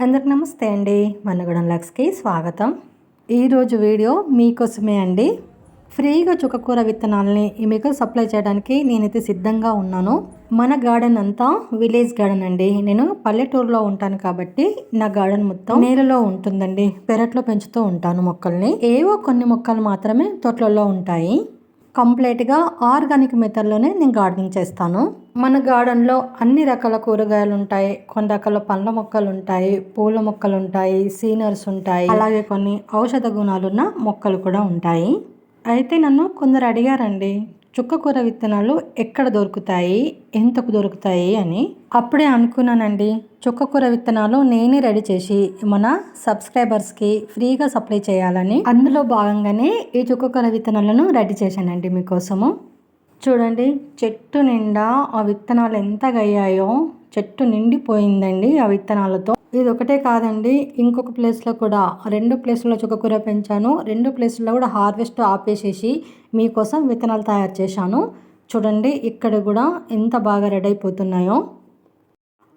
అందరికి నమస్తే అండి. మనగూడెం లక్స్కి స్వాగతం. ఈరోజు వీడియో మీకోసమే అండి. ఫ్రీగా చుక్కకూర విత్తనాలని మీకు సప్లై చేయడానికి నేనైతే సిద్ధంగా ఉన్నాను. మన గార్డెన్ అంతా విలేజ్ గార్డెన్ అండి. నేను పల్లెటూరులో ఉంటాను కాబట్టి నా గార్డెన్ మొత్తం నేలలో ఉంటుందండి. పెరట్లో పెంచుతూ ఉంటాను మొక్కల్ని. ఏవో కొన్ని మొక్కలు మాత్రమే తోటలలో ఉంటాయి. కంప్లీట్గా ఆర్గానిక్ మెథడ్లోనే నేను గార్డెనింగ్ చేస్తాను. మన గార్డెన్లో అన్ని రకాల కూరగాయలు ఉంటాయి కొన్ని రకాల పండ్ల మొక్కలు ఉంటాయి పూల మొక్కలు ఉంటాయి సీనర్స్ ఉంటాయి. అలాగే కొన్ని ఔషధ గుణాలున్న మొక్కలు కూడా ఉంటాయి. అయితే నన్ను కొందరు అడిగారండి చుక్కకూర విత్తనాలు ఎక్కడ దొరుకుతాయి? ఎంతకు దొరుకుతాయి అని అప్పుడే అనుకున్నానండి. చుక్కకూర విత్తనాలు నేనే రెడీ చేసి మన సబ్స్క్రైబర్స్కి ఫ్రీగా సప్లై చేయాలని అందులో భాగంగానే ఈ చుక్కకూర విత్తనాలను రెడీ చేశానండి మీకోసము. చూడండి చెట్టు నిండా ఆ విత్తనాలు ఎంతగా అయ్యాయో చెట్టు నిండిపోయిందండి ఆ విత్తనాలతో. ఇది ఒకటే కాదండి ఇంకొక ప్లేస్లో కూడా. రెండు ప్లేస్లో చుక్కకూర పెంచాను రెండు ప్లేస్లో కూడా హార్వెస్ట్ ఆపేసేసి మీకోసం విత్తనాలు తయారు చేశాను. చూడండి ఇక్కడ కూడా ఎంత బాగా రెడీ అయిపోతున్నాయో.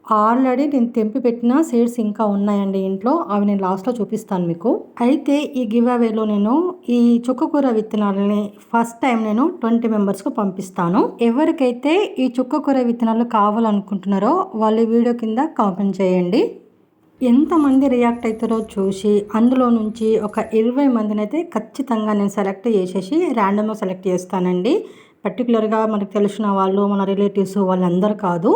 ఆల్రెడీ నేను తెంపి పెట్టిన సీడ్స్ ఇంకా ఉన్నాయండి ఇంట్లో అవి నేను లాస్ట్లో చూపిస్తాను మీకు. అయితే ఈ గివ్ అవేలో నేను ఈ చుక్కకూర విత్తనాలని ఫస్ట్ టైం నేను ట్వంటీ మెంబర్స్కు పంపిస్తాను. ఎవరికైతే ఈ చుక్కకూర విత్తనాలు కావాలనుకుంటున్నారో వాళ్ళు వీడియో కింద కామెంట్ చేయండి. ఎంతమంది రియాక్ట్ అవుతారో చూసి అందులో నుంచి ఒక ఇరవై మందిని అయితే ఖచ్చితంగా నేను సెలెక్ట్ చేసేసి ర్యాండమ్గా సెలెక్ట్ చేస్తానండి. పర్టికులర్గా మనకు తెలిసిన వాళ్ళు మన రిలేటివ్స్ వాళ్ళందరూ కాదు.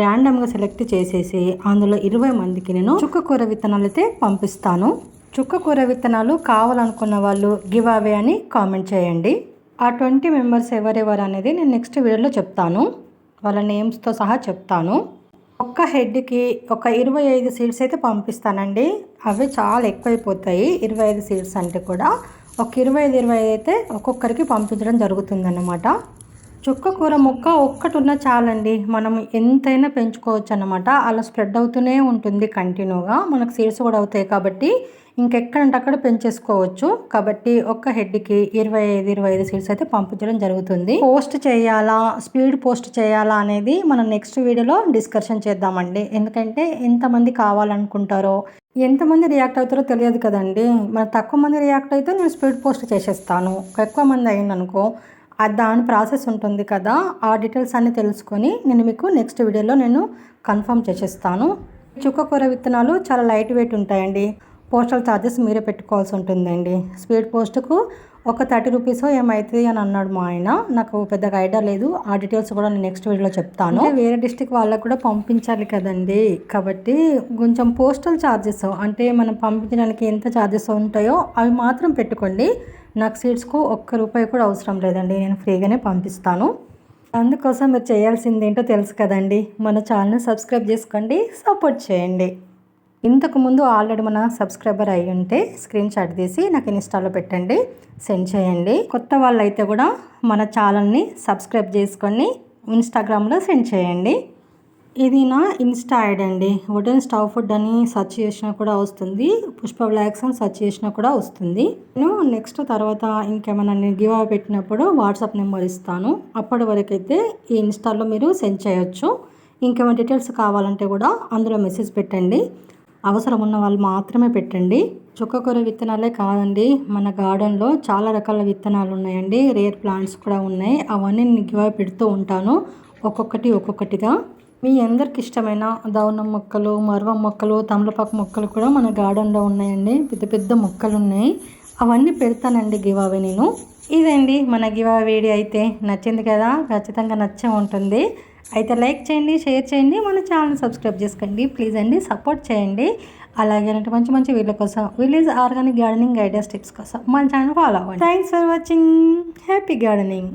ర్యాండమ్గా సెలెక్ట్ చేసేసి అందులో ఇరవై మందికి నేను చుక్కకూర విత్తనాలు అయితే పంపిస్తాను. చుక్కకూర విత్తనాలు కావాలనుకున్న వాళ్ళు గివ్ అవే అని కామెంట్ చేయండి. ఆ ట్వంటీ మెంబర్స్ ఎవరెవరు అనేది నేను నెక్స్ట్ వీడియోలో చెప్తాను. వాళ్ళ నేమ్స్తో సహా చెప్తాను. ఒక్క హెడ్కి ఒక ఇరవై ఐదు సీడ్స్ అయితే పంపిస్తానండి. అవి చాలా ఎక్కువైపోతాయి. ఇరవై ఐదు సీడ్స్ అంటే కూడా ఒక ఇరవై ఐదు ఇరవై ఐదు అయితే ఒక్కొక్కరికి పంపించడం జరుగుతుందన్నమాట. చుక్క కూర మొక్క ఒక్కటి ఉన్న చాలండి. మనం ఎంతైనా పెంచుకోవచ్చు అనమాట అలా స్ప్రెడ్ అవుతూనే ఉంటుంది కంటిన్యూగా. మనకు సీడ్స్ కూడా అవుతాయి కాబట్టి ఇంకెక్కడంటే అక్కడ పెంచేసుకోవచ్చు. కాబట్టి ఒక్క హెడ్కి ఇరవై ఐదు ఇరవై ఐదు సీడ్స్ అయితే పంపించడం జరుగుతుంది. పోస్ట్ చేయాలా? స్పీడ్ పోస్ట్ చేయాలా అనేది మనం నెక్స్ట్ వీడియోలో డిస్కషన్ చేద్దామండి. ఎందుకంటే ఎంతమంది కావాలనుకుంటారో ఎంతమంది రియాక్ట్ అవుతారో తెలియదు కదండి. మన తక్కువ మంది రియాక్ట్ అయితే నేను స్పీడ్ పోస్ట్ చేసేస్తాను. ఎక్కువ మంది అయిందనుకో దాని ప్రాసెస్ ఉంటుంది కదా ఆ డీటెయిల్స్ అన్నీ తెలుసుకొని నేను మీకు నెక్స్ట్ వీడియోలో నేను కన్ఫర్మ్ చేసేస్తాను. చుక్కకూర విత్తనాలు చాలా లైట్ వెయిట్ ఉంటాయండి. పోస్టల్ ఛార్జెస్ మీరే పెట్టుకోవాల్సి ఉంటుందండి. స్పీడ్ పోస్ట్కు ఒక థర్టీ రూపీస్ ఏమవుతుంది అని అన్నాడు మా ఆయన. నాకు పెద్దగా ఐడియా లేదు. ఆ డీటెయిల్స్ కూడా నేను నెక్స్ట్ వీడియోలో చెప్తాను. వేరే డిస్టిక్ వాళ్ళకు కూడా పంపించాలి కదండి. కాబట్టి కొంచెం పోస్టల్ ఛార్జెస్ అంటే మనం పంపించడానికి ఎంత ఛార్జెస్ ఉంటాయో అవి మాత్రం పెట్టుకోండి. నాకు సీట్స్కు ఒక్క రూపాయి కూడా అవసరం లేదండి. నేను ఫ్రీగానే పంపిస్తాను. అందుకోసం మీరు చేయాల్సింది ఏంటో తెలుసు కదండి. మన ఛానల్ సబ్స్క్రైబ్ చేసుకోండి సపోర్ట్ చేయండి. ఇంతకుముందు ఆల్రెడీ మన సబ్స్క్రైబర్ అయి ఉంటే స్క్రీన్ షాట్ తీసి నాకు ఇన్స్టాలో పెట్టండి సెండ్ చేయండి. కొత్త వాళ్ళు అయితే కూడా మన ఛానల్ని సబ్స్క్రైబ్ చేసుకొని ఇన్స్టాగ్రామ్లో సెండ్ చేయండి. ఇది నా ఇన్స్టా ఐడి అండి. వుడెన్ స్టవ్ ఫుడ్ అని సెర్చ్ చేసినా కూడా వస్తుంది. పుష్ప బ్లాక్స్ అని సెర్చ్ చేసినా కూడా వస్తుంది. నేను నెక్స్ట్ తర్వాత ఇంకేమైనా నేను గివ్ అవ్ పెట్టినప్పుడు వాట్సాప్ నెంబర్ ఇస్తాను. అప్పటి వరకు అయితే ఈ ఇన్స్టాలో మీరు సెండ్ చేయొచ్చు. ఇంకేమైనా డీటెయిల్స్ కావాలంటే కూడా అందులో మెసేజ్ పెట్టండి. అవసరం ఉన్న వాళ్ళు మాత్రమే పెట్టండి. చుక్కకూర విత్తనాలే కాదండి. మన గార్డెన్లో చాలా రకాల విత్తనాలు ఉన్నాయండి. రేర్ ప్లాంట్స్ కూడా ఉన్నాయి. అవన్నీ నేను గివా పెడుతూ ఉంటాను. ఒక్కొక్కటి ఒక్కొక్కటిగా. మీ అందరికి ఇష్టమైన దౌనం మొక్కలు మర్వం మొక్కలు తమలపాకు మొక్కలు కూడా మన గార్డెన్లో ఉన్నాయండి. పెద్ద పెద్ద మొక్కలు ఉన్నాయి. అవన్నీ పెడతానండి గివావే నేను. ఇదండి మన గివా వేడి అయితే. నచ్చింది కదా? ఖచ్చితంగా నచ్చే ఉంటుంది. అయితే లైక్ చేయండి షేర్ చేయండి మన ఛానల్ సబ్స్క్రైబ్ చేసుకోండి. ప్లీజ్ అండి సపోర్ట్ చేయండి. అలాగే మంచి మంచి వీళ్ళ కోసం village organic gardening ideas tips కోసం మన ఛానల్ ఫాలో అవ్వండి. Thanks for watching happy gardening